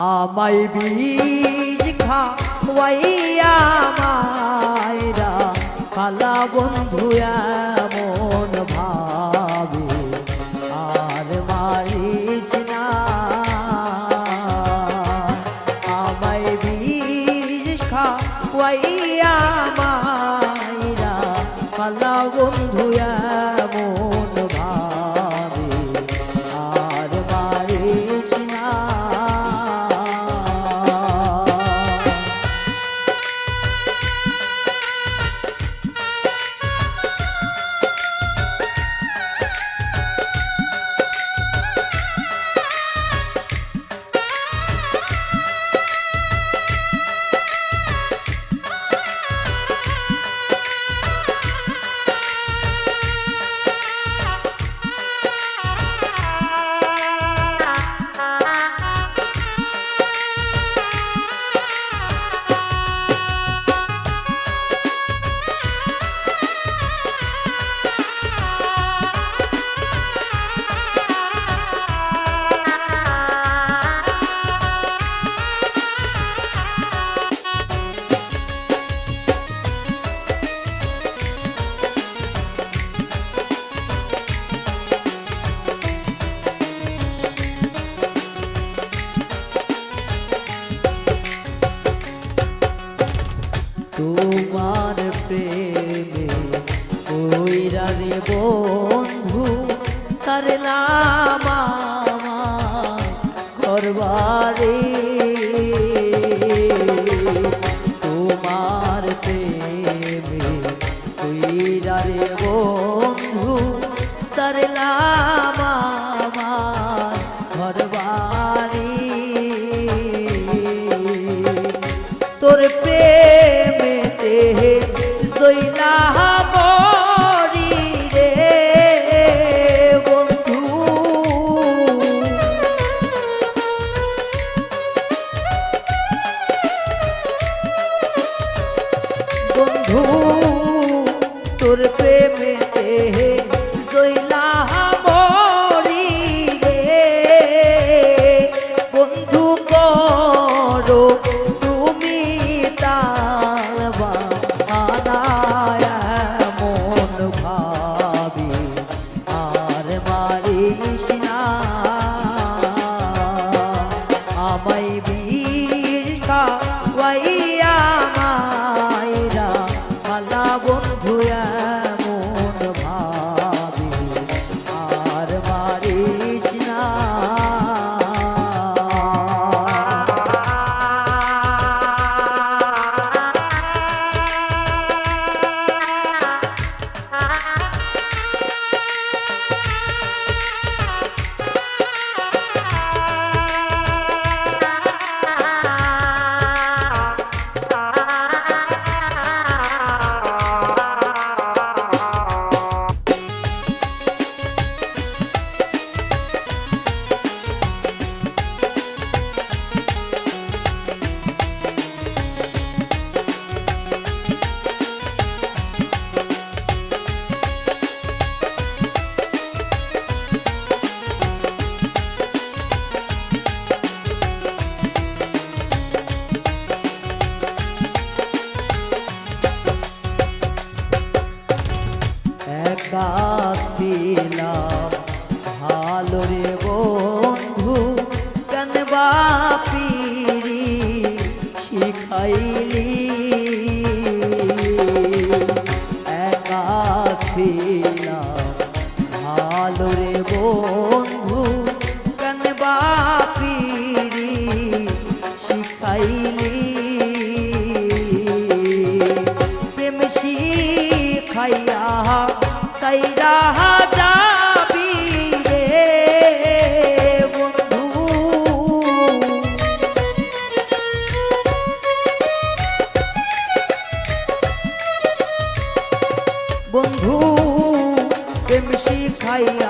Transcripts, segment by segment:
আমায় বীজ খাওয়াইয়া মায়রা কালা বন্ধু এমন ভাবে আর মারিচ না। আমায় বীজ খাওয়াইয়া ঘরবারে তোমার প্রেমে কইরা রে বন্ধু সারলাম আমার ঘরবারে তোর প্রেমেতে জইলা বন্ধু তোর প্রেমেতে জইলা বন্ধু প্রেম শিখাইয়া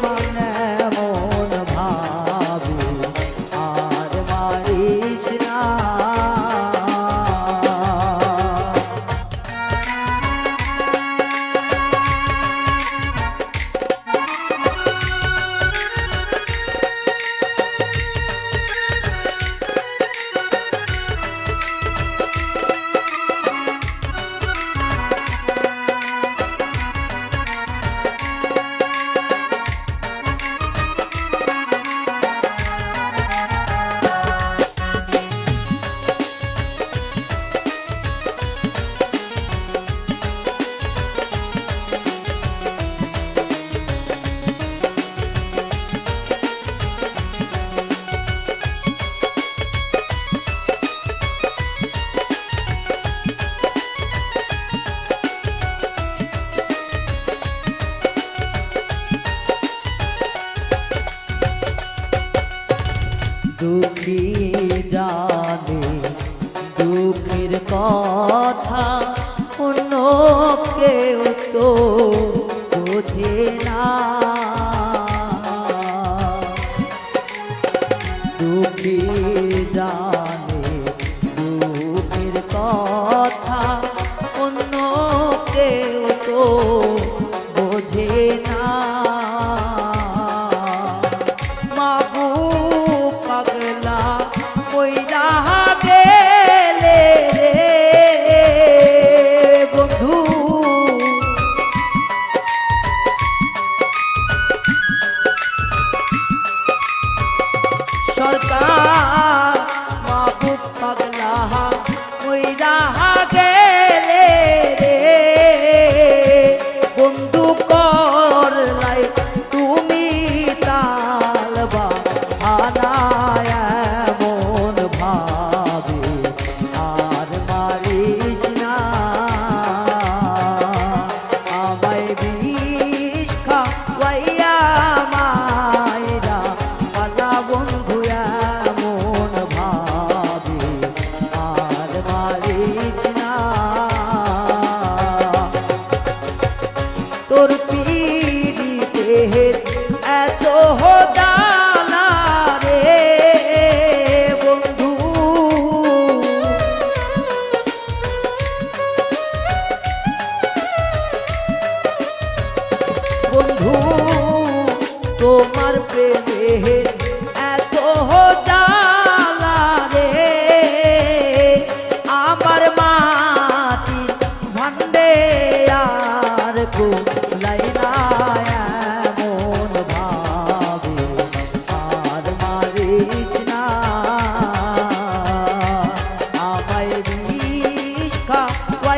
Bye. কথা অন্য কেউ তো